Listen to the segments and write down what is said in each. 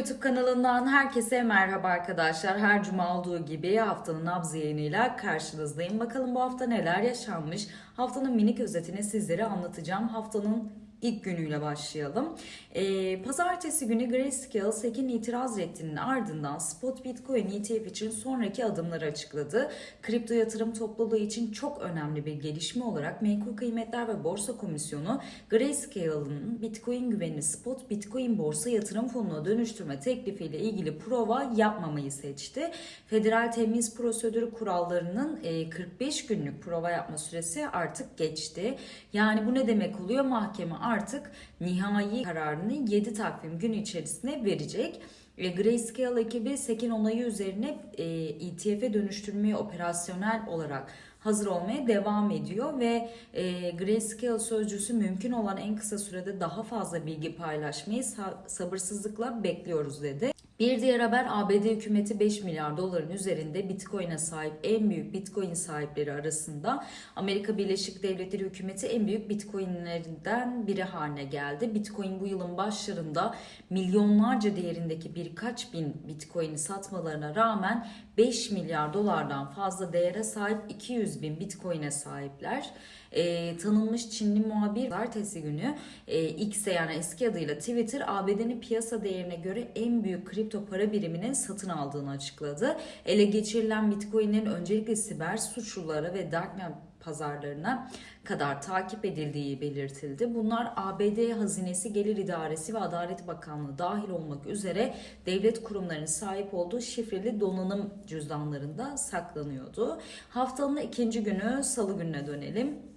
YouTube kanalından herkese merhaba arkadaşlar. Her cuma olduğu gibi haftanın nabzı yayınıyla karşınızdayım. Bakalım bu hafta neler yaşanmış. Haftanın minik özetini sizlere anlatacağım. Haftanın ilk günüyle başlayalım. Ee, pazartesi günü Grayscale SEC'in itiraz reddinin ardından Spot Bitcoin ETF için sonraki adımları açıkladı. Kripto yatırım topluluğu için çok önemli bir gelişme olarak Menkul Kıymetler ve Borsa Komisyonu Grayscale'ın Bitcoin güvenini Spot Bitcoin Borsa Yatırım Fonu'na dönüştürme teklifiyle ilgili prova yapmamayı seçti. Federal temiz prosedürü kurallarının e, 45 günlük prova yapma süresi artık geçti. Yani bu ne demek oluyor? Mahkeme artık nihai kararını 7 takvim günü içerisinde verecek. E, Grayscale ekibi SEC'in onayı üzerine e, ETF'e dönüştürmeye operasyonel olarak hazır olmaya devam ediyor ve e, Grayscale sözcüsü mümkün olan en kısa sürede daha fazla bilgi paylaşmayı sa- sabırsızlıkla bekliyoruz dedi. Bir diğer haber ABD hükümeti 5 milyar doların üzerinde Bitcoin'e sahip en büyük Bitcoin sahipleri arasında Amerika Birleşik Devletleri hükümeti en büyük Bitcoin'lerinden biri haline geldi. Bitcoin bu yılın başlarında milyonlarca değerindeki birkaç bin Bitcoin'i satmalarına rağmen 5 milyar dolardan fazla değere sahip 200 bin Bitcoin'e sahipler. Ee, tanınmış Çinli muhabir ertesi günü e, X'e yani eski adıyla Twitter ABD'nin piyasa değerine göre en büyük kripto para biriminin satın aldığını açıkladı. Ele geçirilen Bitcoin'lerin öncelikle siber suçlulara ve darknet pazarlarına kadar takip edildiği belirtildi. Bunlar ABD Hazinesi Gelir İdaresi ve Adalet Bakanlığı dahil olmak üzere devlet kurumlarının sahip olduğu şifreli donanım cüzdanlarında saklanıyordu. Haftanın ikinci günü salı gününe dönelim.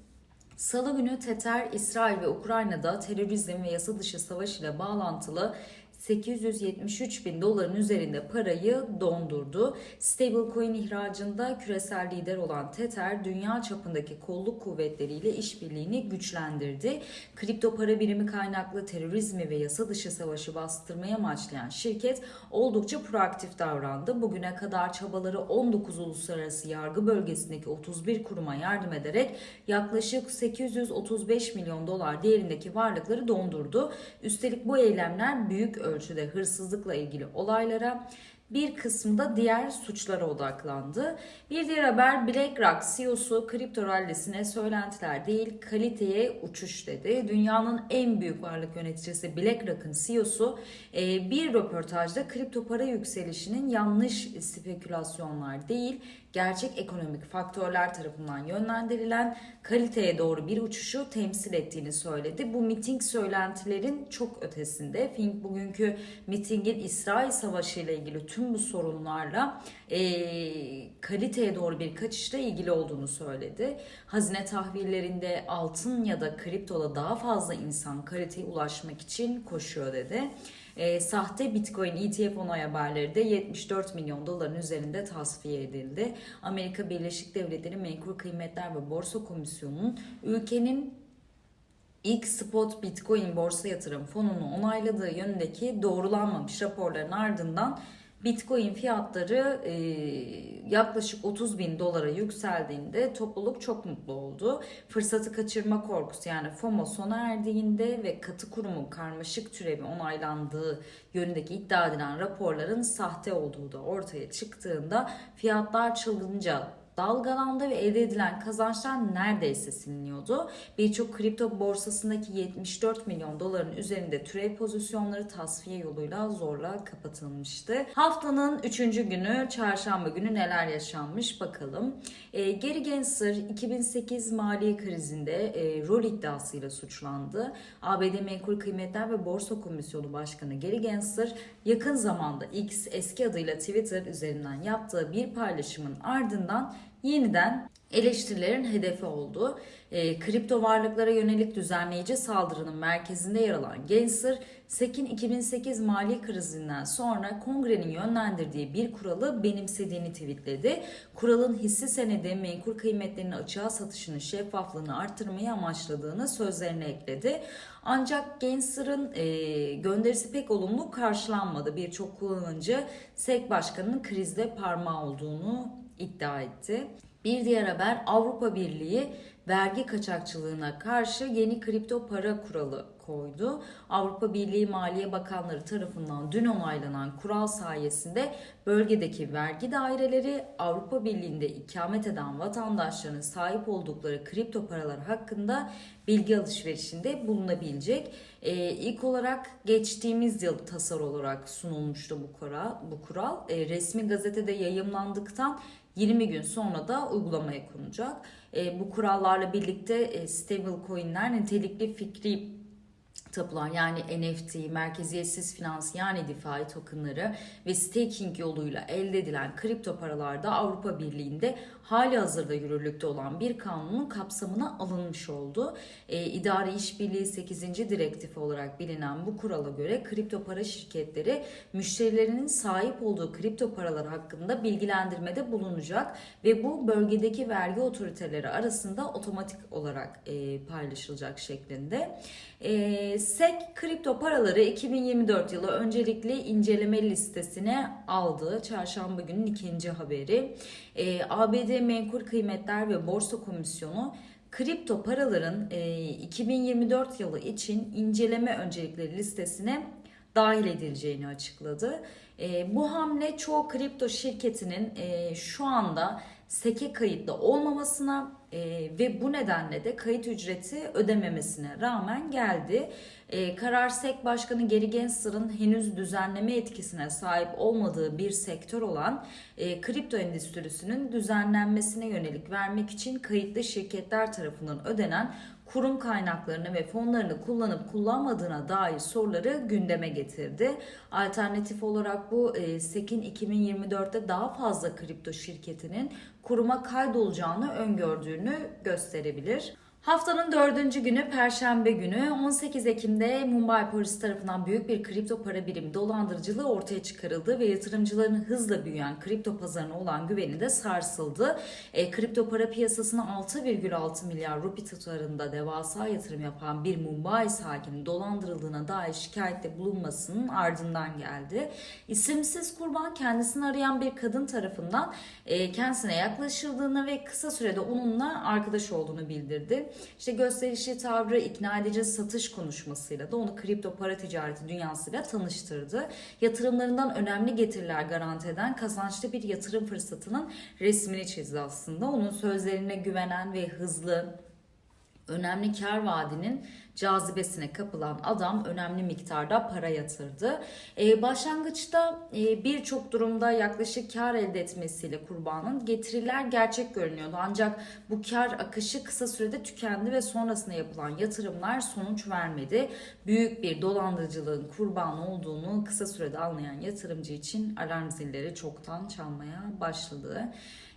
Salı günü Teter, İsrail ve Ukrayna'da terörizm ve yasa dışı savaş ile bağlantılı 873 bin doların üzerinde parayı dondurdu. Stablecoin ihracında küresel lider olan Tether, dünya çapındaki kolluk kuvvetleriyle işbirliğini güçlendirdi. Kripto para birimi kaynaklı terörizmi ve yasa dışı savaşı bastırmaya amaçlayan şirket oldukça proaktif davrandı. Bugüne kadar çabaları 19 uluslararası yargı bölgesindeki 31 kuruma yardım ederek yaklaşık 835 milyon dolar değerindeki varlıkları dondurdu. Üstelik bu eylemler büyük ölçüde hırsızlıkla ilgili olaylara bir kısmı da diğer suçlara odaklandı. Bir diğer haber BlackRock CEO'su kripto rallisine söylentiler değil kaliteye uçuş dedi. Dünyanın en büyük varlık yöneticisi BlackRock'ın CEO'su e, bir röportajda kripto para yükselişinin yanlış spekülasyonlar değil gerçek ekonomik faktörler tarafından yönlendirilen kaliteye doğru bir uçuşu temsil ettiğini söyledi. Bu miting söylentilerin çok ötesinde. Fink bugünkü mitingin İsrail Savaşı ile ilgili tüm bu sorunlarla e, kaliteye doğru bir kaçışla ilgili olduğunu söyledi. Hazine tahvillerinde altın ya da kriptoda daha fazla insan kaliteye ulaşmak için koşuyor dedi. E, sahte Bitcoin ETF onay haberleri de 74 milyon doların üzerinde tasfiye edildi. Amerika Birleşik Devletleri Menkul Kıymetler ve Borsa Komisyonu'nun ülkenin ilk spot Bitcoin borsa yatırım fonunu onayladığı yönündeki doğrulanmamış raporların ardından Bitcoin fiyatları e, yaklaşık 30 bin dolara yükseldiğinde topluluk çok mutlu oldu. Fırsatı kaçırma korkusu yani FOMO sona erdiğinde ve katı kurumun karmaşık türevi onaylandığı yönündeki iddia edilen raporların sahte olduğu da ortaya çıktığında fiyatlar çılgınca dalgalandı ve elde edilen kazançlar neredeyse siliniyordu. Birçok kripto borsasındaki 74 milyon doların üzerinde türev pozisyonları tasfiye yoluyla zorla kapatılmıştı. Haftanın 3. günü çarşamba günü neler yaşanmış bakalım. E, Gary Gensler 2008 mali krizinde e, rol iddiasıyla suçlandı. ABD Menkul Kıymetler ve Borsa Komisyonu Başkanı Gary Gensler yakın zamanda X eski adıyla Twitter üzerinden yaptığı bir paylaşımın ardından yeniden eleştirilerin hedefi oldu. E, kripto varlıklara yönelik düzenleyici saldırının merkezinde yer alan Gensler, SEC'in 2008 mali krizinden sonra kongrenin yönlendirdiği bir kuralı benimsediğini tweetledi. Kuralın hissi senedi menkul kıymetlerinin açığa satışının şeffaflığını artırmayı amaçladığını sözlerine ekledi. Ancak Gensler'ın e, gönderisi pek olumlu karşılanmadı. Birçok kullanıcı SEC başkanının krizde parmağı olduğunu iddia etti. Bir diğer haber Avrupa Birliği vergi kaçakçılığına karşı yeni kripto para kuralı koydu. Avrupa Birliği Maliye Bakanları tarafından dün onaylanan kural sayesinde bölgedeki vergi daireleri Avrupa Birliği'nde ikamet eden vatandaşların sahip oldukları kripto paralar hakkında bilgi alışverişinde bulunabilecek. Ee, ilk olarak geçtiğimiz yıl tasarı olarak sunulmuştu bu kural. Bu kural Ee, resmi gazetede yayımlandıktan 20 gün sonra da uygulamaya konacak. E, bu kurallarla birlikte e, stable coinler nitelikli fikri tapılan yani NFT, merkeziyetsiz finans yani DeFi tokenları ve staking yoluyla elde edilen kripto paralarda Avrupa Birliği'nde hali hazırda yürürlükte olan bir kanunun kapsamına alınmış oldu. E, İdari İşbirliği 8. direktif olarak bilinen bu kurala göre kripto para şirketleri müşterilerinin sahip olduğu kripto paralar hakkında bilgilendirmede bulunacak ve bu bölgedeki vergi otoriteleri arasında otomatik olarak e, paylaşılacak şeklinde. E, SEC kripto paraları 2024 yılı öncelikli inceleme listesine aldı. Çarşamba günün ikinci haberi. E, ABD Menkul Kıymetler ve Borsa Komisyonu kripto paraların e, 2024 yılı için inceleme öncelikleri listesine dahil edileceğini açıkladı. E, bu hamle çoğu kripto şirketinin e, şu anda SEC'e kayıtlı olmamasına e, ve bu nedenle de kayıt ücreti ödememesine rağmen geldi. E, Karar SEC Başkanı Gary Gensler'ın henüz düzenleme etkisine sahip olmadığı bir sektör olan e, kripto endüstrisinin düzenlenmesine yönelik vermek için kayıtlı şirketler tarafından ödenen kurum kaynaklarını ve fonlarını kullanıp kullanmadığına dair soruları gündeme getirdi. Alternatif olarak bu e, SEC'in 2024'te daha fazla kripto şirketinin kuruma kaydolacağını öngördüğünü gösterebilir. Haftanın dördüncü günü Perşembe günü 18 Ekim'de Mumbai polisi tarafından büyük bir kripto para birimi dolandırıcılığı ortaya çıkarıldı ve yatırımcıların hızla büyüyen kripto pazarına olan güveni de sarsıldı. E, kripto para piyasasına 6,6 milyar rupi tutarında devasa yatırım yapan bir Mumbai sakini dolandırıldığına dair şikayette bulunmasının ardından geldi. İsimsiz kurban kendisini arayan bir kadın tarafından e, kendisine yaklaşıldığını ve kısa sürede onunla arkadaş olduğunu bildirdi. İşte gösterişli tavrı, ikna edici satış konuşmasıyla da onu kripto para ticareti dünyasıyla tanıştırdı. Yatırımlarından önemli getiriler garanti eden kazançlı bir yatırım fırsatının resmini çizdi aslında. Onun sözlerine güvenen ve hızlı, önemli kar vaadinin cazibesine kapılan adam önemli miktarda para yatırdı. Ee, başlangıçta e, birçok durumda yaklaşık kar elde etmesiyle kurbanın getiriler gerçek görünüyordu. Ancak bu kar akışı kısa sürede tükendi ve sonrasında yapılan yatırımlar sonuç vermedi. Büyük bir dolandırıcılığın kurbanı olduğunu kısa sürede anlayan yatırımcı için alarm zilleri çoktan çalmaya başladı.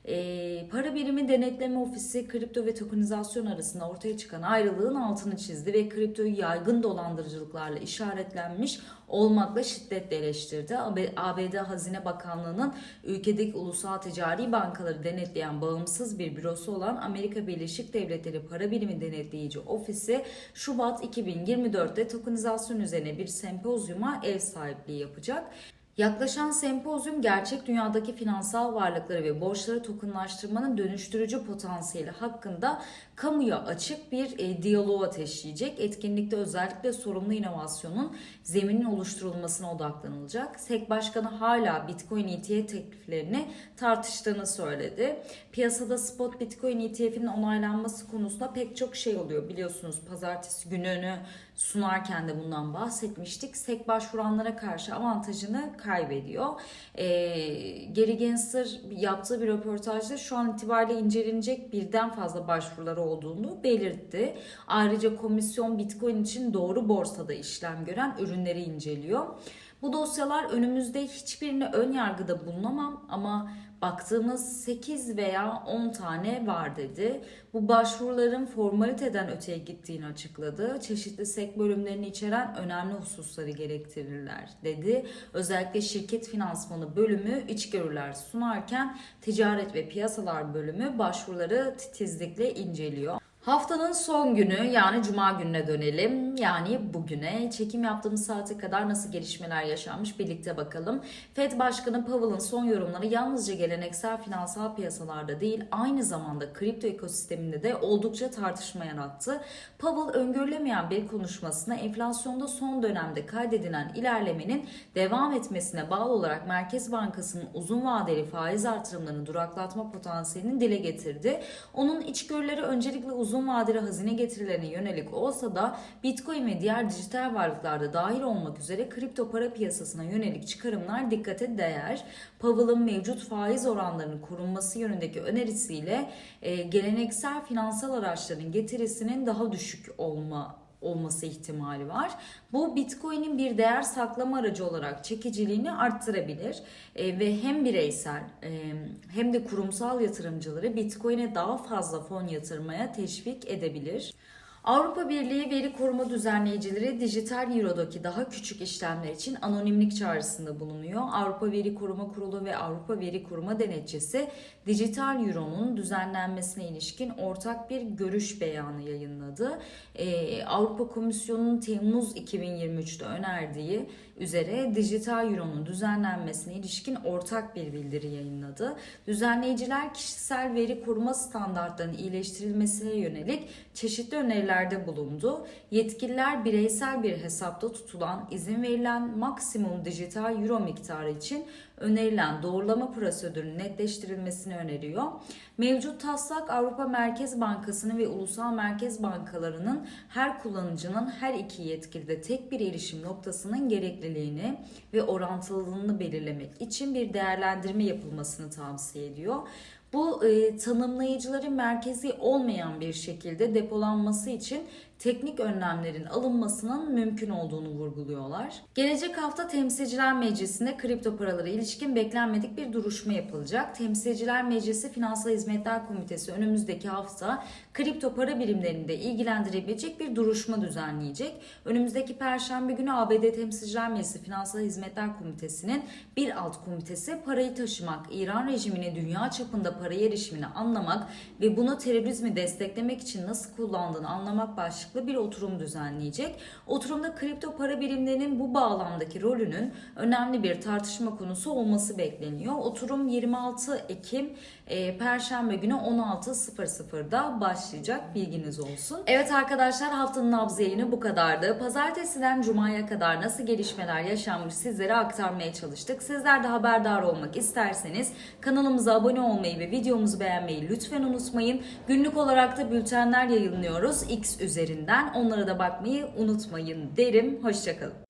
E, para birimi denetleme ofisi kripto ve tokenizasyon arasında ortaya çıkan ayrılığın altını çizdi ve kriptoyu yaygın dolandırıcılıklarla işaretlenmiş olmakla şiddetle eleştirdi. ABD Hazine Bakanlığı'nın ülkedeki ulusal ticari bankaları denetleyen bağımsız bir bürosu olan Amerika Birleşik Devletleri Para Birimi Denetleyici Ofisi Şubat 2024'te tokenizasyon üzerine bir sempozyuma ev sahipliği yapacak. Yaklaşan sempozyum gerçek dünyadaki finansal varlıkları ve borçları tokenlaştırmanın dönüştürücü potansiyeli hakkında kamuya açık bir e, diyaloğa taşıyacak. Etkinlikte özellikle sorumlu inovasyonun zeminin oluşturulmasına odaklanılacak. SEC Başkanı hala Bitcoin ETF tekliflerini tartıştığını söyledi. Piyasada spot Bitcoin ETF'inin onaylanması konusunda pek çok şey oluyor. Biliyorsunuz pazartesi gününü sunarken de bundan bahsetmiştik. SEC başvuranlara karşı avantajını kaybediyor. E, Gary Gensler yaptığı bir röportajda şu an itibariyle incelenecek birden fazla başvuruları olduğunu belirtti. Ayrıca komisyon Bitcoin için doğru borsada işlem gören ürünleri inceliyor. Bu dosyalar önümüzde hiçbirine ön yargıda bulunamam ama baktığımız 8 veya 10 tane var dedi. Bu başvuruların formaliteden öteye gittiğini açıkladı. Çeşitli SEK bölümlerini içeren önemli hususları gerektirirler dedi. Özellikle şirket finansmanı bölümü içgörüler sunarken ticaret ve piyasalar bölümü başvuruları titizlikle inceliyor. Haftanın son günü yani cuma gününe dönelim. yani bugüne çekim yaptığımız saate kadar nasıl gelişmeler yaşanmış birlikte bakalım. Fed Başkanı Powell'ın son yorumları yalnızca geleneksel finansal piyasalarda değil aynı zamanda kripto ekosisteminde de oldukça tartışma yarattı. Powell öngörülemeyen bir konuşmasına enflasyonda son dönemde kaydedilen ilerlemenin devam etmesine bağlı olarak Merkez Bankası'nın uzun vadeli faiz artırımlarını duraklatma potansiyelini dile getirdi. Onun içgörüleri öncelikle uzun vadeli hazine getirilerine yönelik olsa da Bitcoin ve diğer dijital varlıklarda dahil olmak üzere kripto para piyasasına yönelik çıkarımlar dikkate değer. Powell'ın mevcut faiz oranlarının korunması yönündeki önerisiyle e, geleneksel finansal araçların getirisinin daha düşük olma olması ihtimali var. Bu Bitcoin'in bir değer saklama aracı olarak çekiciliğini arttırabilir E, ve hem bireysel e, hem de kurumsal yatırımcıları Bitcoin'e daha fazla fon yatırmaya teşvik edebilir. Avrupa Birliği Veri Koruma Düzenleyicileri dijital Euro'daki daha küçük işlemler için anonimlik çağrısında bulunuyor. Avrupa Veri Koruma Kurulu ve Avrupa Veri Koruma Denetçisi dijital Euro'nun düzenlenmesine ilişkin ortak bir görüş beyanı yayınladı. Ee, Avrupa Komisyonu'nun Temmuz 2023'te önerdiği üzere dijital Euro'nun düzenlenmesine ilişkin ortak bir bildiri yayınladı. Düzenleyiciler kişisel veri koruma standartlarının iyileştirilmesine yönelik çeşitli önerilerde bulundu. Yetkililer bireysel bir hesapta tutulan izin verilen maksimum dijital euro miktarı için önerilen doğrulama prosedürünün netleştirilmesini öneriyor. Mevcut taslak Avrupa Merkez Bankası'nın ve ulusal merkez bankalarının her kullanıcının her iki yetkilide tek bir erişim noktasının gerekliliğini ve orantılılığını belirlemek için bir değerlendirme yapılmasını tavsiye ediyor. Bu e, tanımlayıcıların merkezi olmayan bir şekilde depolanması için teknik önlemlerin alınmasının mümkün olduğunu vurguluyorlar. Gelecek hafta Temsilciler Meclisi'nde kripto paralara ilişkin beklenmedik bir duruşma yapılacak. Temsilciler Meclisi Finansal Hizmetler Komitesi önümüzdeki hafta kripto para birimlerini de ilgilendirebilecek bir duruşma düzenleyecek. Önümüzdeki Perşembe günü ABD Temsilciler Meclisi Finansal Hizmetler Komitesi'nin bir alt komitesi parayı taşımak, İran rejimine dünya çapında paraya erişimini anlamak ve bunu terörizmi desteklemek için nasıl kullandığını anlamak başlıklı bir oturum düzenleyecek. Oturumda kripto para birimlerinin bu bağlamdaki rolünün önemli bir tartışma konusu olması bekleniyor. Oturum 26 Ekim e, Perşembe günü 16.00'da başlayacak bilginiz olsun. Evet arkadaşlar haftanın nabzı yayını bu kadardı. Pazartesiden Cuma'ya kadar nasıl gelişmeler yaşanmış sizlere aktarmaya çalıştık. Sizler de haberdar olmak isterseniz kanalımıza abone olmayı ve videomuzu beğenmeyi lütfen unutmayın. Günlük olarak da bültenler yayınlıyoruz X üzerinden. Onlara da bakmayı unutmayın derim. Hoşçakalın.